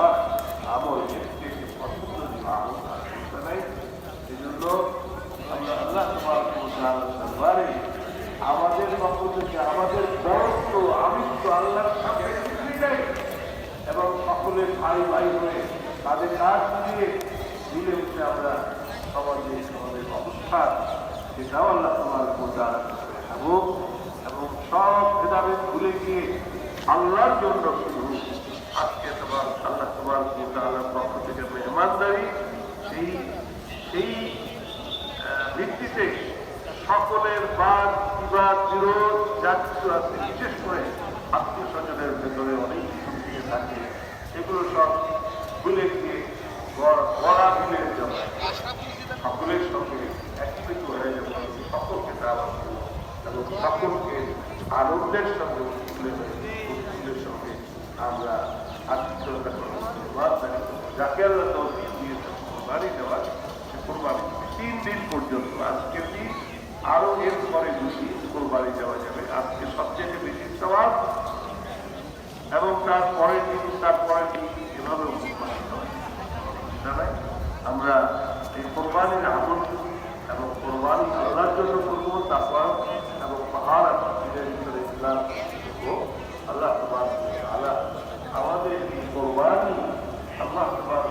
আমার আমল থেকে পছন্দ আমল আর করতে নাই এই জন্য আমরা আল্লাহ তোমার দরবারে আমাদের পক্ষ থেকে আমাদের বরত্ব আমিত্ব আল্লাহর সামনে কিছুই এবং সকলে ভাই ভাই হয়ে তাদের কাজ দিয়ে মিলে উঠে আমরা সমাজে আমাদের অবস্থা সেটাও আল্লাহ তোমার প্রচার থাকব এবং সব ভেদাভেদ ভুলে গিয়ে আল্লাহর জন্য শুধু আজকে তোমার আল্লাহ তোমার পক্ষ থেকে মেহমানদারি, সেই সেই ভিত্তিতে সকলের বাদ, বিবাদ, বিরোধ, যা কিছু আছে, বিশেষ করে আত্মীয় ভেতরে অনেক কিছু থেকে এগুলো সব ভুলে গিয়ে গড়া মিলের জন্য সকলের সঙ্গে একত্রিত হয়ে যাবে সকলকে দেওয়া এবং সকলকে আনন্দের সঙ্গে উৎফুল্লের উৎফুল্লের সঙ্গে আমরা আত্মীয়তা করব যাকে আল্লাহ তহবিল দিয়েছেন কোরবানি দেওয়ার, সে কোরবানি তিন দিন পর্যন্ত, আজকের দিন আরও এর পরে দুটি কোরবানি দেওয়া যাবে। আজকে সবচেয়ে বেশি সবাব এবং তার পরের দিন, তার পরের দিন এভাবে আমরা এই কোরবানির আগুন এবং কোরবানি the love of Allah